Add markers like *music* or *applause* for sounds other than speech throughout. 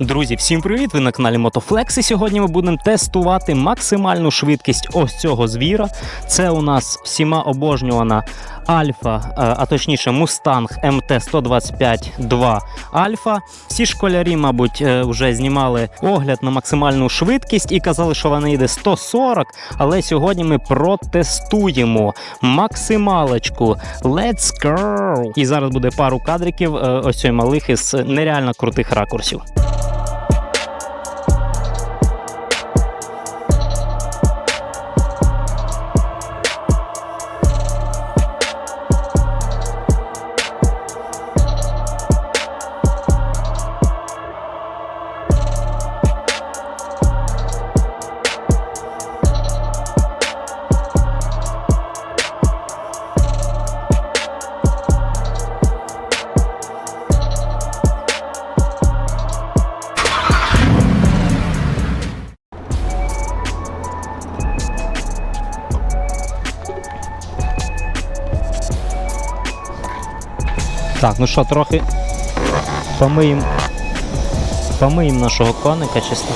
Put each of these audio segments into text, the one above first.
Друзі, всім привіт! Ви на каналі Мотофлекс. І сьогодні ми будемо тестувати максимальну швидкість ось цього звіра. Це у нас всіма обожнювана Альфа, е, а точніше Мустанг МТ 125 2 Альфа. Всі школярі, мабуть, е, вже знімали огляд на максимальну швидкість і казали, що вона йде 140. Але сьогодні ми протестуємо максималочку. Let's go! І зараз буде пару кадриків е, ось цієї малихи з нереально крутих ракурсів. Так, ну що, трохи помиємо помиємо нашого коника чисто.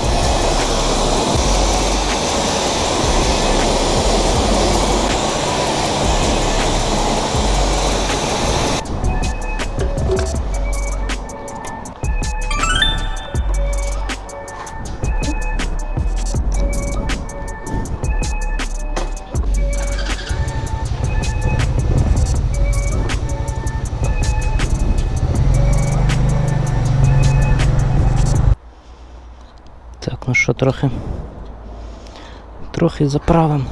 Що, трохи. Трохи заправимо.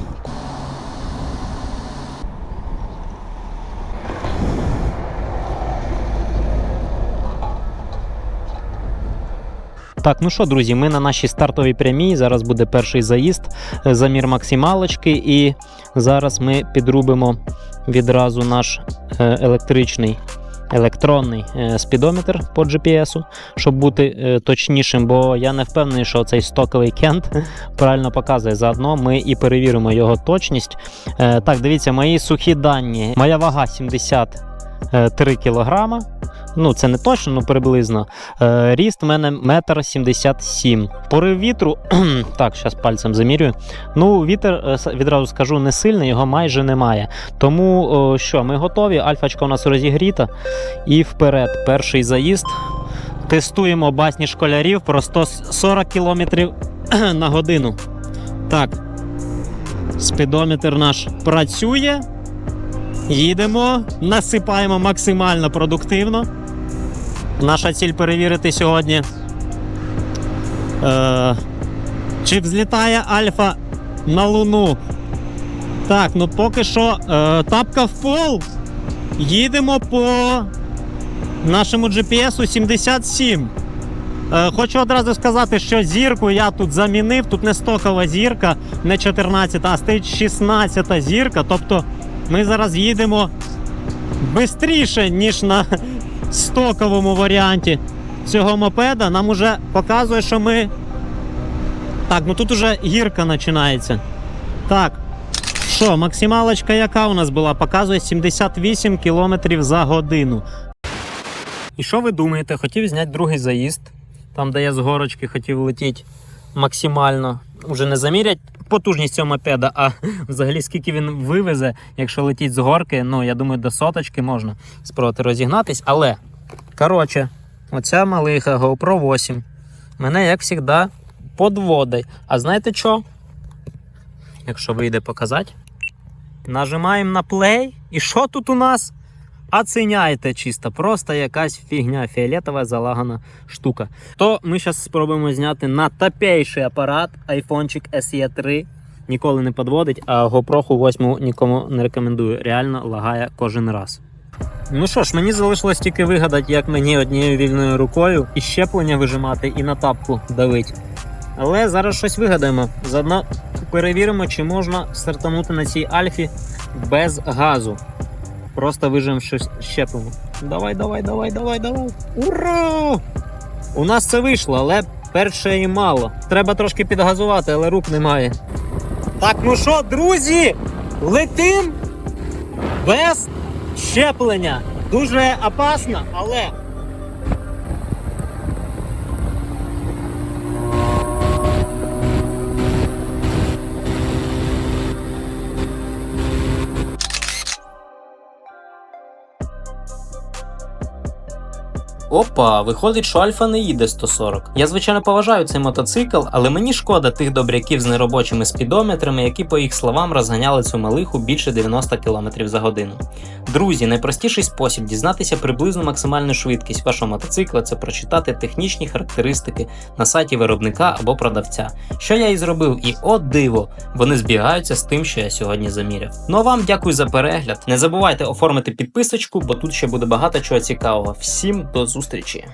Так, ну що, друзі, ми на нашій стартовій прямій. Зараз буде перший заїзд, е, замір максималочки, і зараз ми підрубимо відразу наш е, електричний електронний е, спідометр по GPS, щоб бути е, точнішим, бо я не впевнений, що цей стоковий кент *laughs* правильно показує. Заодно ми і перевіримо його точність. Е, Так, дивіться, мої сухі дані. Моя вага 73 кілограма. Ну, це не точно, ну приблизно. Е, ріст у мене метр 77. Порив вітру. *clears throat* так, зараз пальцем замірюю. Ну, вітер, е, відразу скажу, не сильний, його майже немає. Тому о, що, ми готові. Альфачка у нас розігріта. І вперед, перший заїзд. Тестуємо басні школярів про 140 км на годину. Так. Спідометр наш працює. Їдемо, насипаємо максимально продуктивно. Наша ціль перевірити сьогодні. Е, чи взлітає Альфа на Луну? Так, ну поки що е, тапка в пол. Їдемо по нашому GPS 77. Е, хочу одразу сказати, що зірку я тут замінив. Тут не стокова зірка, не 14, а стоїть 16 зірка. Тобто ми зараз їдемо швидше, ніж на стоковому варіанті цього мопеда. Нам уже показує, що ми. Так, ну тут уже гірка починається. Так. Що, максималочка яка у нас була? Показує 78 км за годину. І що ви думаєте? Хотів зняти другий заїзд, там, де я з горочки хотів летіти максимально. Уже не замірять потужність цього мопеда, а взагалі скільки він вивезе, якщо летіть з горки. Ну, я думаю, до соточки можна спробувати розігнатись. Але, коротше, оця малиха GoPro 8 мене, як завжди, подводить. А знаєте що? Якщо вийде показати, нажимаємо на play. І що тут у нас? Оціняйте чисто, просто якась фігня, фіолетова залагана штука. То ми зараз спробуємо зняти на топейший апарат iPhone SE 3. Ніколи не підводить, а GoPro 8 нікому не рекомендую. Реально лагає кожен раз. Ну що ж, мені залишилось тільки вигадати, як мені однією вільною рукою і щеплення вижимати, і на тапку давить. Але зараз щось вигадаємо. Заодно перевіримо, чи можна стартанути на цій альфі без газу. Просто вижимо щеплення. Давай, давай, давай, давай, давай. Ура! У нас це вийшло, але перше і мало. Треба трошки підгазувати, але рук немає. Так, ну що, друзі, летим без щеплення. Дуже опасно, але. Опа, виходить, що Альфа не їде 140. Я звичайно поважаю цей мотоцикл, але мені шкода тих добряків з неробочими спідометрами, які, по їх словам, розганяли цю малиху більше 90 км за годину. Друзі, найпростіший спосіб дізнатися приблизну максимальну швидкість вашого мотоцикла це прочитати технічні характеристики на сайті виробника або продавця. Що я і зробив, і о диво, вони збігаються з тим, що я сьогодні заміряв. Ну а вам дякую за перегляд. Не забувайте оформити підписочку, бо тут ще буде багато чого цікавого. Всім до зустрічі.